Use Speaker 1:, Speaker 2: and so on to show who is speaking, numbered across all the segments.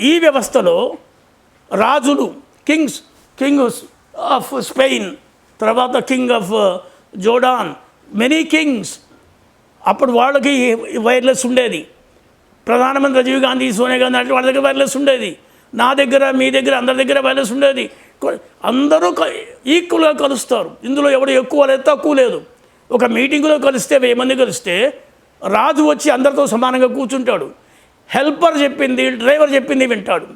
Speaker 1: ఈ వ్యవస్థలో రాజులు కింగ్స్ కింగ్ ఆఫ్ స్పెయిన్ తర్వాత king of Jordan many kings అప్పుడు వాళ్ళకి వైర్లెస్ ఉండేది. ప్రధానమంత్రి రాజీవ్ గాంధీ సోనియా గాంధీ అంటే వాళ్ళ దగ్గర వైర్లెస్ ఉండేది. నా దగ్గర మీ దగ్గర అందరి దగ్గర వైర్లెస్ ఉండేది. అందరూ ఈక్వల్గా కలుస్తారు. ఇందులో ఎవడు ఎక్కువ లేదు తక్కువ లేదు. ఒక మీటింగ్లో కలిస్తే వెయ్యి మంది కలిస్తే రాజు వచ్చి అందరితో సమానంగా కూర్చుంటాడు. హెల్పర్ చెప్పింది డ్రైవర్ చెప్పింది వింటాడు.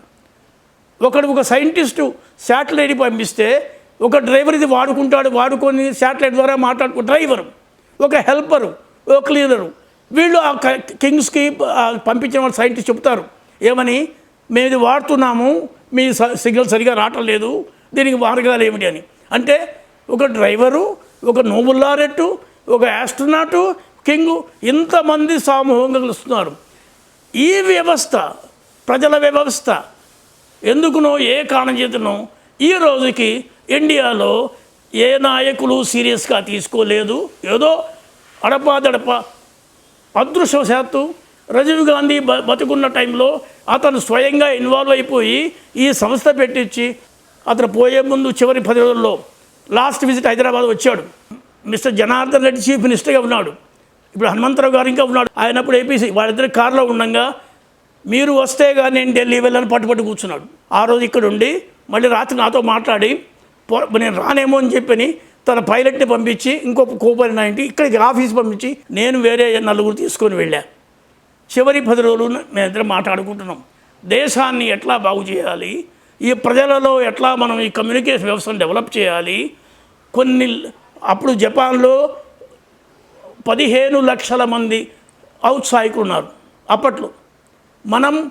Speaker 1: ఒకడు ఒక సైంటిస్టు శాటిలైట్ పంపిస్తే ఒక డ్రైవర్ ఇది వాడుకుంటాడు వాడుకొని శాటిలైట్ ద్వారా మాట్లాడుకో డ్రైవరు ఒక హెల్పరు ఒక క్లీనరు. వీళ్ళు ఆ కింగ్స్కి పంపించిన వాళ్ళు సైంటిస్ట్ చెప్తారు. ఏమని? మేము ఇది వాడుతున్నాము మీ స- సిగ్నల్ సరిగా రావటం లేదు దీనికి మార్గాలు ఏమిటి అని. అంటే ఒక డ్రైవరు ఒక నోబుల్లారెట్టు ఒక యాస్ట్రోనాటు కింగు ఇంతమంది సామూహంగా కలుస్తున్నారు. ఈ వ్యవస్థ ప్రజల వ్యవస్థ ఎందుకునో ఏ కారణం చేతనో ఈ రోజుకి ఇండియాలో ఏ నాయకులు సీరియస్గా తీసుకోలేదు. ఏదో అడపాదడప అదృష్టవశాత్తు రాజీవ్ గాంధీ బ బతుకున్న టైంలో అతను స్వయంగా ఇన్వాల్వ్ అయిపోయి ఈ సంస్థ పెట్టించి అతను పోయే ముందు చివరి పది రోజుల్లో లాస్ట్ విజిట్ హైదరాబాద్ వచ్చాడు. మిస్టర్ జనార్దన్ రెడ్డి చీఫ్ మినిస్టర్గా ఉన్నాడు. ఇప్పుడు హనుమంతరావు గారు ఇంకా ఉన్నాడు. ఆయన అప్పుడు ఏపీసీ వాళ్ళిద్దరు కారులో ఉండగా మీరు వస్తే కానీ నేను ఢిల్లీ వెళ్ళని పట్టుపట్టు కూర్చున్నాడు. ఆ రోజు ఇక్కడ ఉండి మళ్ళీ రాత్రి నాతో మాట్లాడి పో- నేను రానేమో అని చెప్పని తన పైలట్ని పంపించి ఇంకొక కోపరి నాయంటి ఇక్కడికి ఆఫీస్ పంపించి నేను వేరే నలుగురు తీసుకొని వెళ్ళా. చివరి పది రోజులు మేమిద్దరం మాట్లాడుకుంటున్నాం. దేశాన్ని ఎట్లా బాగు చేయాలి? ఈ ప్రజలలో ఎట్లా మనం ఈ కమ్యూనికేషన్ వ్యవస్థను డెవలప్ చేయాలి? కొన్ని అప్పుడు జపాన్లో పదిహేను లక్షల మంది ఔత్సాహికులు ఉన్నారు. అప్పట్లో మనం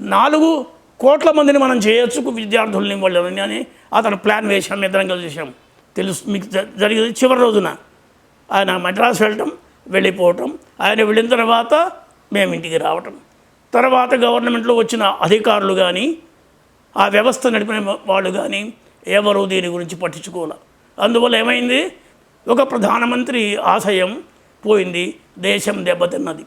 Speaker 1: నాలుగు కోట్ల మందిని మనం చేయొచ్చు విద్యార్థుల్ని వాళ్ళని అని అతను ప్లాన్ వేశాం నిద్రంగా కలిసి చేసాం తెలుసు మీకు జ- జరిగింది చివరి రోజున. ఆయన మద్రాసు వెళ్ళటం వెళ్ళిపోవటం ఆయన వెళ్ళిన తర్వాత మేము ఇంటికి రావటం. తర్వాత గవర్నమెంట్లో వచ్చిన అధికారులు కానీ ఆ వ్యవస్థ నడిపిన వాళ్ళు కానీ ఎవరు దీని గురించి పట్టించుకోవాలి? అందువల్ల ఏమైంది? ఒక ప్రధానమంత్రి ఆశయం పోయింది దేశం దెబ్బతిన్నది.